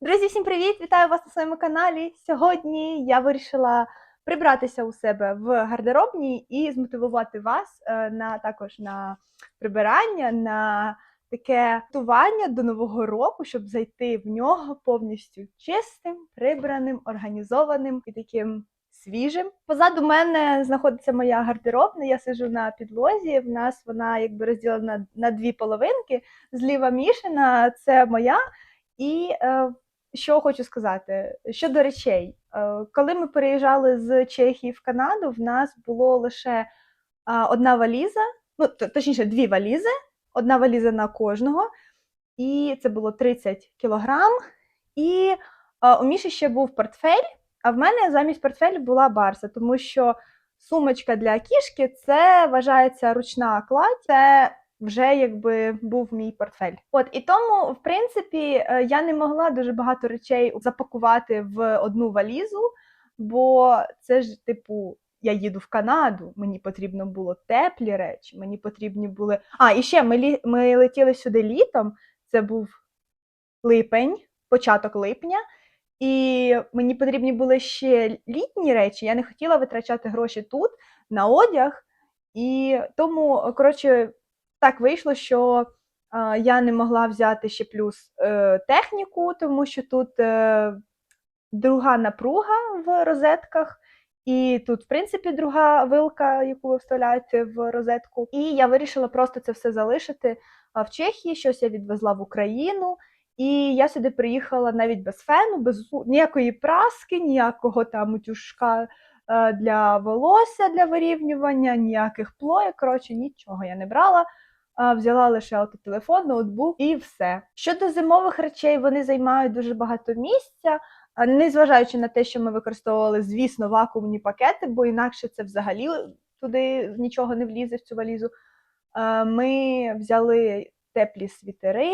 Друзі, всім привіт! Вітаю вас на своєму каналі. Сьогодні я вирішила прибратися у себе в гардеробній і змотивувати вас е, на також на прибирання, на таке готування до нового року, щоб зайти в нього повністю чистим, прибраним, організованим і таким свіжим. Позаду мене знаходиться моя гардеробна. Я сиджу на підлозі. В нас вона якби розділена на дві половинки. Зліва Мішина це моя. І е, що хочу сказати щодо речей, Е, коли ми переїжджали з Чехії в Канаду, в нас було лише одна валіза, ну точніше, дві валізи, одна валіза на кожного, і це було 30 кілограм. І у Міші ще був портфель, а в мене замість портфелю була барса, тому що сумочка для кішки це вважається ручна кладь, це вже якби був мій портфель. От і тому, в принципі, е, я не могла дуже багато речей запакувати в одну валізу, бо це ж, типу, я їду в Канаду, мені потрібно було теплі речі, мені потрібні були. А, і ще ми, ми летіли сюди літом. Це був липень, початок липня. І мені потрібні були ще літні речі. Я не хотіла витрачати гроші тут на одяг. І тому, коротше, так вийшло, що е, я не могла взяти ще плюс е, техніку, тому що тут е, друга напруга в розетках, і тут, в принципі, друга вилка, яку ви вставляєте в розетку. І я вирішила просто це все залишити в Чехії. Щось я відвезла в Україну. І я сюди приїхала навіть без фену, без ніякої праски, ніякого там утюжка для волосся для вирівнювання, ніяких плоєк. Коротше, нічого я не брала. А, Взяла лише автотелефон, ноутбук і все. Щодо зимових речей, вони займають дуже багато місця, незважаючи на те, що ми використовували, звісно, вакуумні пакети, бо інакше це взагалі туди нічого не влізе в цю валізу. Ми взяли теплі світери.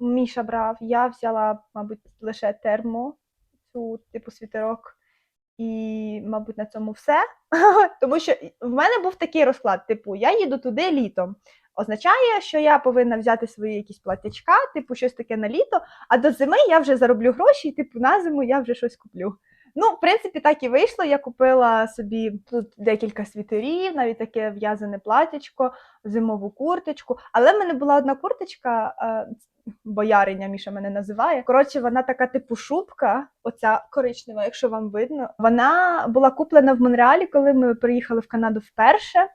Міша брав. Я взяла, мабуть, лише термо, цю типу світерок. І, мабуть, на цьому все. Тому що в мене був такий розклад: типу, я їду туди літом. Означає, що я повинна взяти свої якісь платячка, типу, щось таке на літо, а до зими я вже зароблю гроші, і типу на зиму я вже щось куплю. Ну, в принципі, так і вийшло. Я купила собі тут декілька світерів, навіть таке в'язане платячко, зимову курточку. Але в мене була одна курточка, е, бояриня Міша мене називає. Коротше, вона така типу шубка, оця коричнева, якщо вам видно. Вона була куплена в Монреалі, коли ми приїхали в Канаду вперше.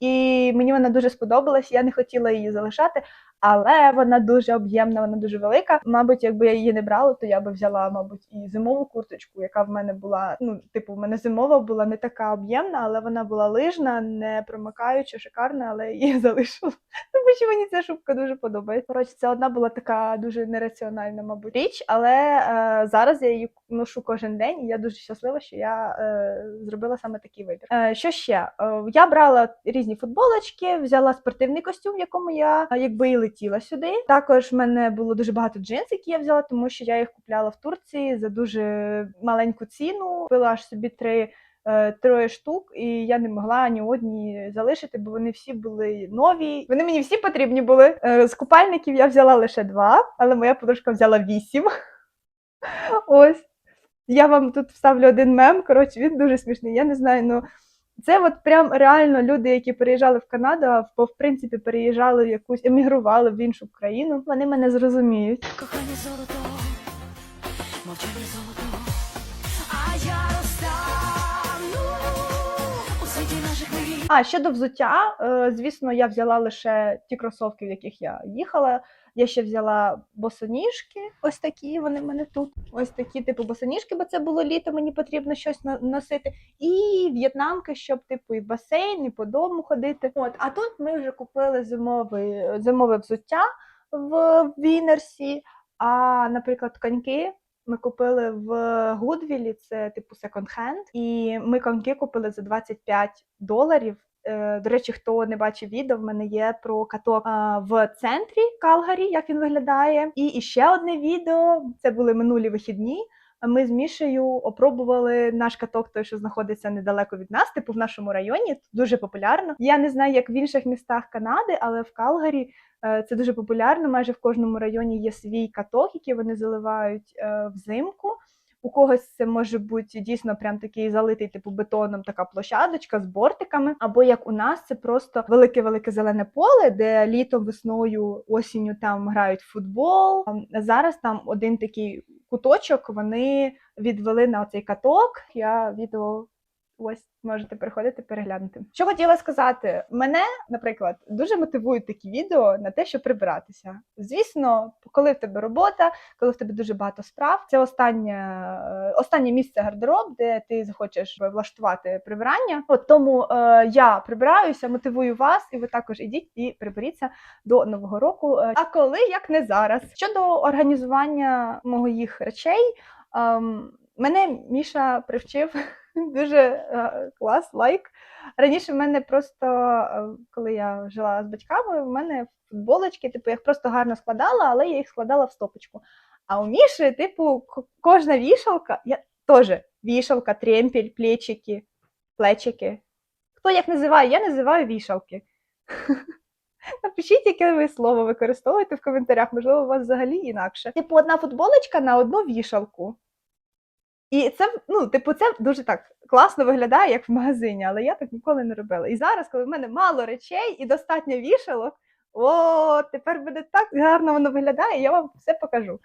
І мені вона дуже сподобалась. Я не хотіла її залишати, але вона дуже об'ємна, вона дуже велика. Мабуть, якби я її не брала, то я би взяла, мабуть, і зимову курточку, яка в мене була. Ну, типу, в мене зимова була не така об'ємна, але вона була лижна, не промикаюча, шикарна, але її залишила. Тому що мені ця шубка дуже подобається. Коротше, це одна була така дуже нераціональна, мабуть, річ, але е, зараз я її ношу кожен день, і я дуже щаслива, що я е, зробила саме такий вибір. Е, що ще? Е, я брала різні футболочки, взяла спортивний костюм, в якому я якби летіла сюди. Також в мене було дуже багато джинс, які я взяла, тому що я їх купляла в Турції за дуже маленьку ціну. Купила аж собі три. е, Троє штук, і я не могла ні одні залишити, бо вони всі були нові. Вони мені всі потрібні були. Е, З купальників я взяла лише два, але моя подружка взяла вісім. Ось. Я вам тут вставлю один мем. Коротше, він дуже смішний. Я не знаю, ну це от прям реально люди, які переїжджали в Канаду, або в принципі переїжджали в якусь, емігрували в іншу країну. Вони мене зрозуміють. Кохання золото, мовчання золото, а я розтану у світі наших мрій. А щодо взуття, е, звісно, я взяла лише ті кросовки, в яких я їхала. Я ще взяла босоніжки, ось такі вони в мене тут. Ось такі, типу, босоніжки, бо це було літо, мені потрібно щось носити. І в'єтнамки, щоб типу і в басейн, і по дому ходити. От, а тут ми вже купили зимовий, зимове взуття в Вінерсі. А, наприклад, коньки ми купили в Гудвілі, це типу секонд-хенд. І ми коньки купили за 25 доларів. Е, До речі, хто не бачив відео, в мене є про каток в центрі Калгарі, як він виглядає. І іще одне відео. Це були минулі вихідні. ми з Мішею опробували наш каток, той, що знаходиться недалеко від нас, типу в нашому районі. Дуже популярно. Я не знаю, як в інших містах Канади, але в Калгарі е, це дуже популярно. Майже в кожному районі є свій каток, який вони заливають е, взимку. У когось це може бути дійсно прям такий залитий типу бетоном, така площадочка з бортиками. Або як у нас, це просто велике-велике зелене поле, де літом, весною, осінню там грають в футбол. Зараз там один такий куточок вони відвели на оцей каток. Я відео ось можете переходити переглянути. Що хотіла сказати, мене, наприклад, дуже мотивують такі відео на те, щоб прибиратися. Звісно, коли в тебе робота, коли в тебе дуже багато справ, це останнє, е, останнє місце гардероб, де ти захочеш влаштувати прибирання. От тому е, я прибираюся, мотивую вас, і ви також ідіть і приберіться до нового року. Е, А коли як не зараз? Щодо організування моїх речей, ем, мене Міша привчив дуже е, клас, лайк. Раніше в мене просто, е, коли я жила з батьками, в мене футболочки, типу, я їх просто гарно складала, але я їх складала в стопочку. А у Міші, типу, кожна вішалка, я теж вішалка, тремпель, плечики, плечики. Хто як називає? Я називаю вішалки. Напишіть, яке ви слово використовуєте в коментарях, можливо, у вас взагалі інакше. Типу, одна футболочка на одну вішалку. І це, ну, типу, це дуже так класно виглядає, як в магазині, але я так ніколи не робила. І зараз, коли в мене мало речей і достатньо вішалок, о, тепер буде так гарно воно виглядає, я вам все покажу.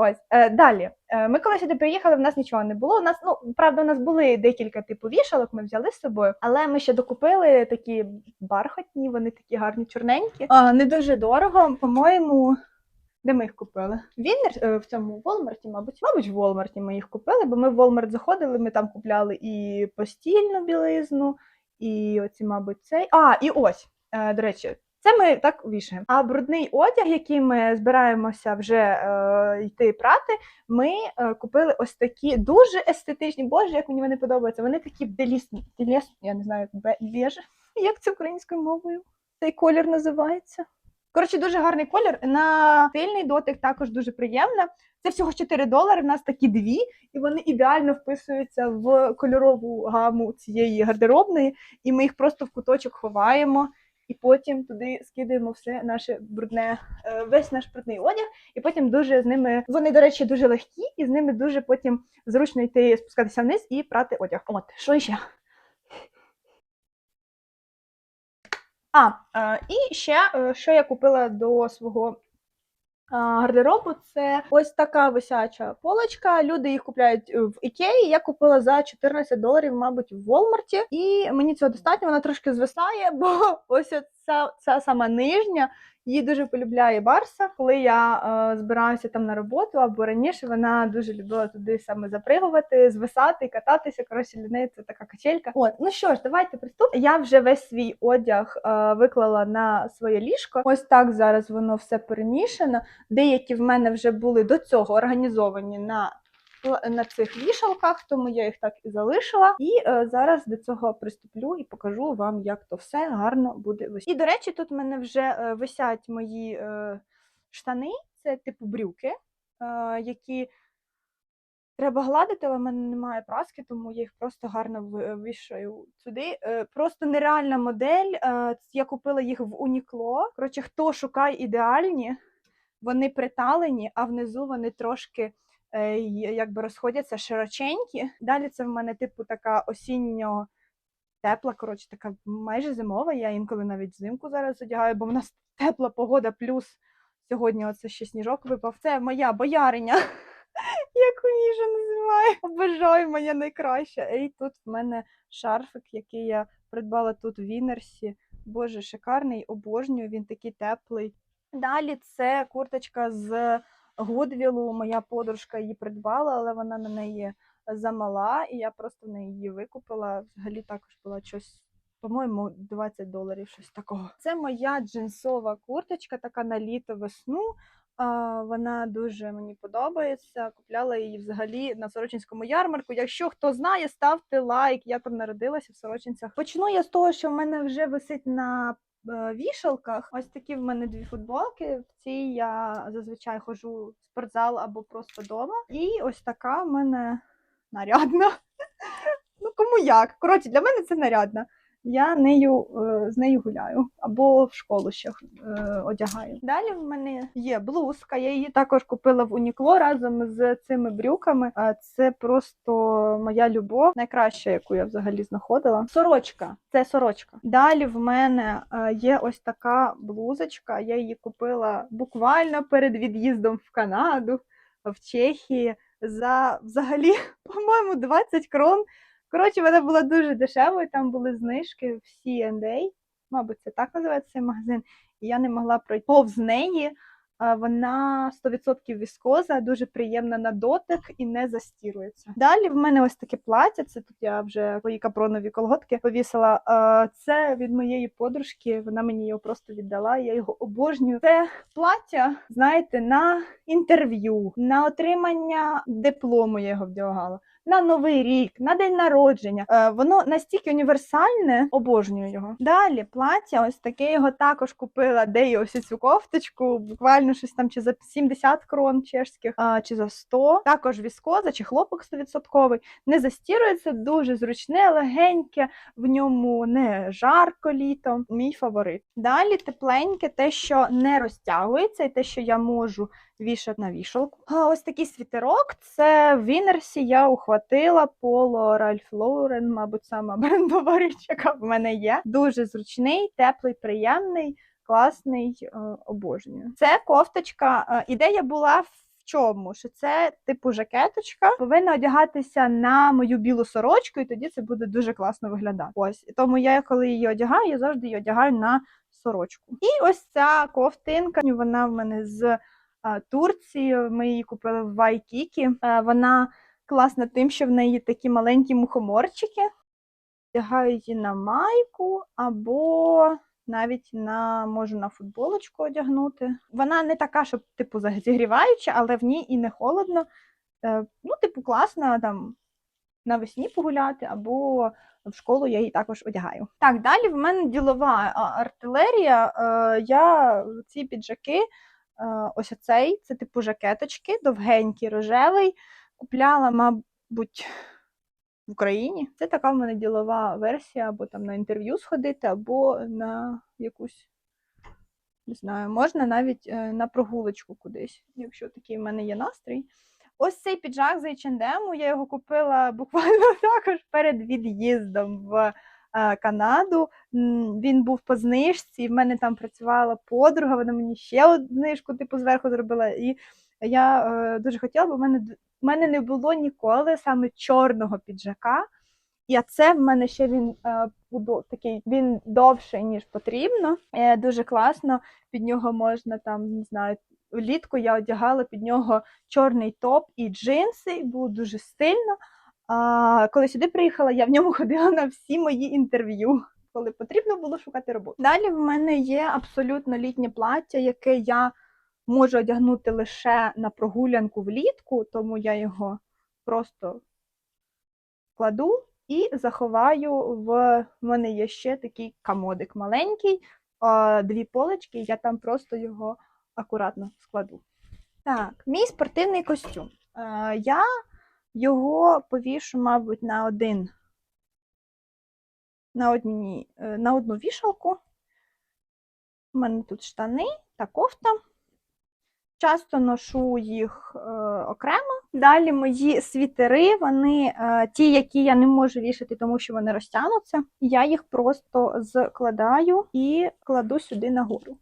Ось е, далі. Е, ми коли сюди приїхали, в нас нічого не було. У нас, ну правда, у нас були декілька типу вішалок, ми взяли з собою, але ми ще докупили такі бархатні, вони такі гарні, чорненькі. А, не дуже дорого, по-моєму. Де ми їх купили? Віннер е, в цьому Волмарті, мабуть. Мабуть, в Волмарті ми їх купили, бо ми в Волмарт заходили, ми там купляли і постільну білизну, і оці, мабуть, цей. А, і ось, е, до речі, це ми так вішаємо. А брудний одяг, який ми збираємося вже е, йти прати, ми е, купили ось такі дуже естетичні. Боже, як мені вони подобаються. Вони такі делісні, деліс, я не знаю, бе- беж. Як це українською мовою? Цей колір називається. Коротше, дуже гарний колір. На тильний дотик також дуже приємно. Це всього 4 долари. В нас такі дві, і вони ідеально вписуються в кольорову гаму цієї гардеробної, і ми їх просто в куточок ховаємо. І потім туди скидаємо все наше брудне, е, весь наш брудний одяг, і потім дуже з ними. Вони, до речі, дуже легкі, і з ними дуже потім зручно йти спускатися вниз і прати одяг. От, що ще? А, е, і ще, е, що я купила до свого гардеробу, це ось така висяча полочка. Люди їх купляють е, в Ікеї. Я купила за 14 доларів, мабуть, в Волмарті. І мені цього достатньо, вона трошки звисає, бо ось ця, ця сама нижня. Її дуже полюбляє Барса. Коли я е, збираюся там на роботу або раніше, вона дуже любила туди саме запригувати, звисати, кататися. Коротше, для неї це така качелька. От, ну що ж, давайте приступимо. Я вже весь свій одяг е, виклала на своє ліжко. Ось так зараз воно все перемішано. Деякі в мене вже були до цього організовані на на цих вішалках, тому я їх так і залишила. І е, зараз до цього приступлю і покажу вам, як то все гарно буде висіти. І, до речі, тут в мене вже е, висять мої е, штани, це типу брюки, е, які треба гладити, але в мене немає праски, тому я їх просто гарно ви- вішаю сюди. Е, просто нереальна модель. Е, я купила їх в Унікло. Коротше, хто шукає ідеальні, вони приталені, а внизу вони трошки е, якби розходяться широченькі. Далі це в мене, типу, така осінньо тепла, коротше, така майже зимова. Я інколи навіть взимку зараз одягаю, бо в нас тепла погода, плюс сьогодні оце ще сніжок випав. Це моя бояриня, яку Міша називає. Обожаю, моя найкраща. І тут в мене шарфик, який я придбала тут в Вінерсі. Боже, шикарний, обожнюю, він такий теплий. Далі це курточка з Гудвілу. Моя подружка її придбала, але вона на неї замала, і я просто в неї її викупила. Взагалі також була щось, по-моєму, 20 доларів, щось такого. Це моя джинсова курточка, така на літо весну. Вона дуже мені подобається. Купляла її взагалі на Сорочинському ярмарку. Якщо хто знає, ставте лайк. Я там народилася в Сорочинцях. Почну я з того, що в мене вже висить на вішалках. Ось такі в мене дві футболки. В цій я зазвичай ходжу в спортзал або просто вдома. І ось така в мене нарядна. Ну, кому як. Коротше, для мене це нарядна. Я нею, е, з нею гуляю або в школу ще е, одягаю. Далі в мене є блузка. Я її також купила в Унікло разом з цими брюками. А Це просто моя любов, найкраща, яку я взагалі знаходила. Сорочка, це сорочка. Далі в мене е, є ось така блузочка. Я її купила буквально перед від'їздом в Канаду, в Чехії за взагалі, по-моєму, 20 крон. Коротше, вона була дуже дешевою, там були знижки в C&A, мабуть, це так називається цей магазин. І я не могла пройти повз неї. Вона 100% віскоза, дуже приємна на дотик і не застірується. Далі в мене ось таке плаття. Це тут я вже свої капронові колготки повісила. Це від моєї подружки. Вона мені його просто віддала. Я його обожнюю. Це плаття, знаєте, на інтерв'ю, на отримання диплому. Я його вдягала на новий рік, на день народження. Е, воно настільки універсальне, обожнюю його. Далі плаття, ось таке його також купила, де я ось цю кофточку, буквально щось там чи за 70 крон чешських, а, чи за 100. Також віскоза чи хлопок 100%. Не застірується, дуже зручне, легеньке, в ньому не жарко літом. Мій фаворит. Далі тепленьке, те, що не розтягується, і те, що я можу вішати на вішалку. А ось такий світерок. Це в Вінерсі я ухватила поло Ральф Лоурен, мабуть, сама брендова річ, яка в мене є. Дуже зручний, теплий, приємний, класний, е, обожнюю. Це кофточка. Е, ідея була в чому? Що це типу жакеточка повинна одягатися на мою білу сорочку, і тоді це буде дуже класно виглядати. Ось тому я, коли її одягаю, я завжди її одягаю на сорочку. І ось ця ковтинка. Вона в мене з а, Турції. Ми її купили в Вайкікі. Е, Вона класна тим, що в неї такі маленькі мухоморчики. Одягаю її на майку або навіть на можу на футболочку одягнути. Вона не така, щоб типу зігріваюча, але в ній і не холодно. Е, Ну, типу, класна там навесні погуляти, або в школу я її також одягаю. Так, далі в мене ділова артилерія. Е, Я ці піджаки, е, ось оцей, це типу жакеточки, довгенький, рожевий. Купляла, мабуть, в Україні. Це така в мене ділова версія, або там на інтерв'ю сходити, або на якусь. Не знаю, можна навіть е, на прогулочку кудись, якщо такий в мене є настрій. Ось цей піджак з H&M, я його купила буквально також перед від'їздом в е, Канаду. Він був по знижці, в мене там працювала подруга, вона мені ще одну знижку типу зверху зробила. І я е, дуже хотіла, бо в мене, в мене не було ніколи саме чорного піджака. І це в мене ще він е, такий, він довший, ніж потрібно. Е, дуже класно. Під нього можна там, не знаю, влітку я одягала під нього чорний топ і джинси, і було дуже стильно. А коли сюди приїхала, я в ньому ходила на всі мої інтерв'ю, коли потрібно було шукати роботу. Далі в мене є абсолютно літнє плаття, яке я можу одягнути лише на прогулянку влітку, тому я його просто кладу і заховаю в в мене є ще такий комодик маленький, дві полочки, я там просто його акуратно складу. Так, мій спортивний костюм. Я його повішу, мабуть, на один на, одні, е, на одну вішалку. У мене тут штани та кофта. Часто ношу їх е, окремо. Далі мої світери, вони е, ті, які я не можу вішати, тому що вони розтягнуться. Я їх просто складаю і кладу сюди нагору.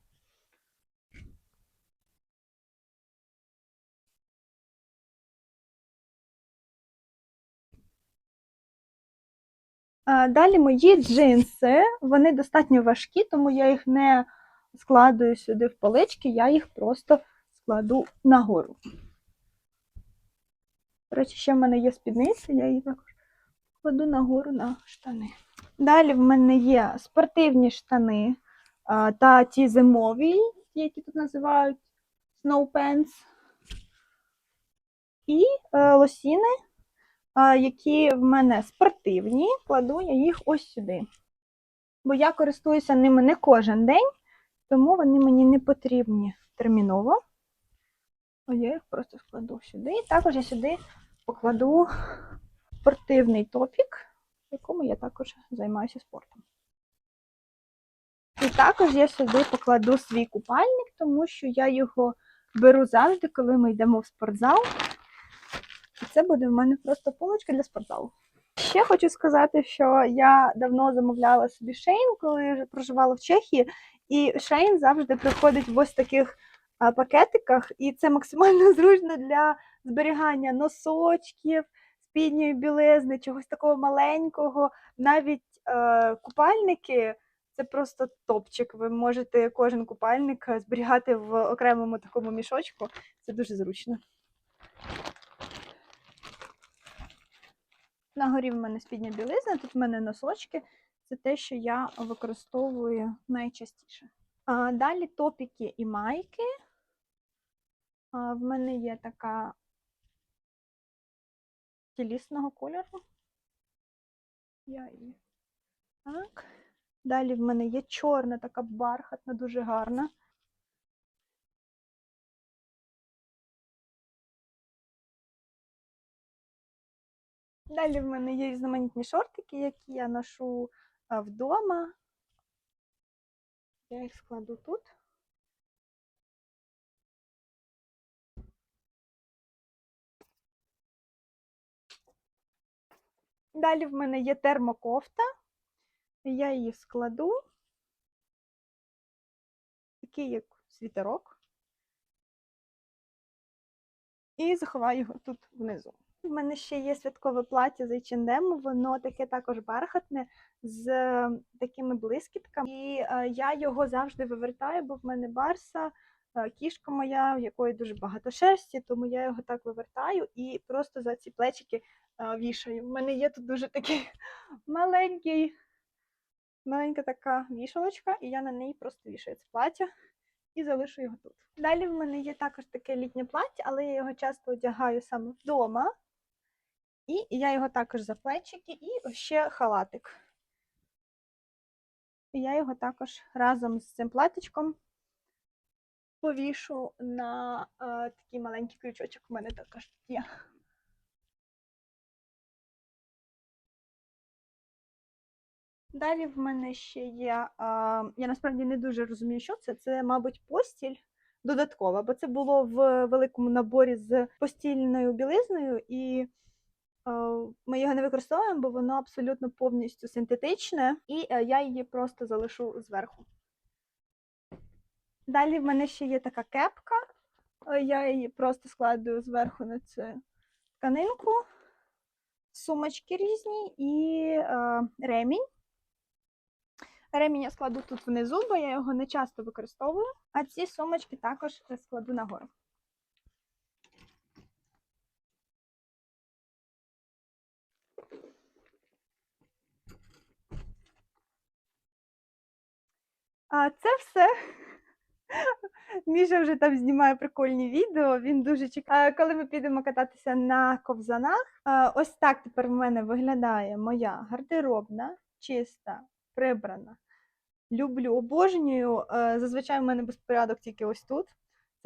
Е, Далі мої джинси, вони достатньо важкі, тому я їх не складую сюди в полички, я їх просто складу нагору. До речі, ще в мене є спідниця, я її також кладу нагору на штани. Далі в мене є спортивні штани та ті зимові, які тут називають snow pants, і е, лосіни, які в мене спортивні, кладу я їх ось сюди. бо я користуюся ними не кожен день, тому вони мені не потрібні терміново. О, я їх просто складу сюди. І також я сюди покладу спортивний топік, в якому я також займаюся спортом. І також я сюди покладу свій купальник, тому що я його беру завжди, коли ми йдемо в спортзал. І це буде в мене просто полочка для спортзалу. Ще хочу сказати, що я давно замовляла собі шейн, коли вже проживала в Чехії, і шейн завжди приходить в ось таких пакетиках, і це максимально зручно для зберігання носочків, спідньої білизни, чогось такого маленького. Навіть е, купальники це просто топчик. Ви можете кожен купальник е, зберігати в окремому такому мішочку. Це дуже зручно. На горі в мене спідня білизна, тут в мене носочки. Це те, що я використовую найчастіше. А, далі топіки і майки. В мене є така тілісного кольору. Я її. Так. Далі в мене є чорна, така бархатна, дуже гарна. Далі в мене є різноманітні шортики, які я ношу вдома. Я їх складу тут. Далі в мене є термокофта. Я її складу. Такий як світерок. І заховаю його тут внизу. У мене ще є святкове плаття з H&M, воно таке також бархатне з е, такими блискітками. І е, я його завжди вивертаю, бо в мене барса, кішка моя, в якої дуже багато шерсті, тому я його так вивертаю і просто за ці плечики вішаю. У мене є тут дуже такий маленький, маленька така вішалочка, і я на неї просто вішаю це плаття і залишу його тут. Далі в мене є також таке літнє плаття, але я його часто одягаю саме вдома. І я його також за плечики, і ще халатик. І я його також разом з цим платічком повішу на е, такий маленький крючочок. У мене також є. Далі в мене ще є. А, я насправді не дуже розумію, що це. Це, мабуть, постіль додаткова, бо це було в великому наборі з постільною білизною, і е, ми його не використовуємо, бо воно абсолютно повністю синтетичне, і е, я її просто залишу зверху. Далі в мене ще є така кепка. Е, Я її просто складую зверху на цю тканинку, сумочки різні і е, ремінь. Ремінь я складу тут внизу, бо я його не часто використовую, а ці сумочки також складу нагору. А це все. Міша вже там знімає прикольні відео. Він дуже чекає, коли ми підемо кататися на ковзанах. Ось так тепер в мене виглядає моя гардеробна, чиста, прибрана. Люблю, обожнюю. Е, Зазвичай в мене безпорядок тільки ось тут.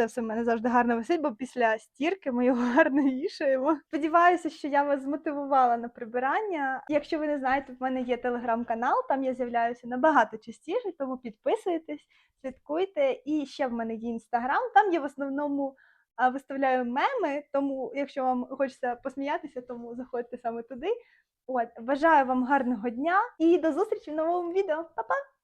Це все в мене завжди гарно висить, бо після стірки ми його гарно вішаємо. Сподіваюся, що я вас змотивувала на прибирання. Якщо ви не знаєте, в мене є телеграм-канал, там я з'являюся набагато частіше, тому підписуйтесь, слідкуйте. І ще в мене є інстаграм. Там я в основному виставляю меми, тому якщо вам хочеться посміятися, тому заходьте саме туди. От, бажаю вам гарного дня і до зустрічі в новому відео. Па-па!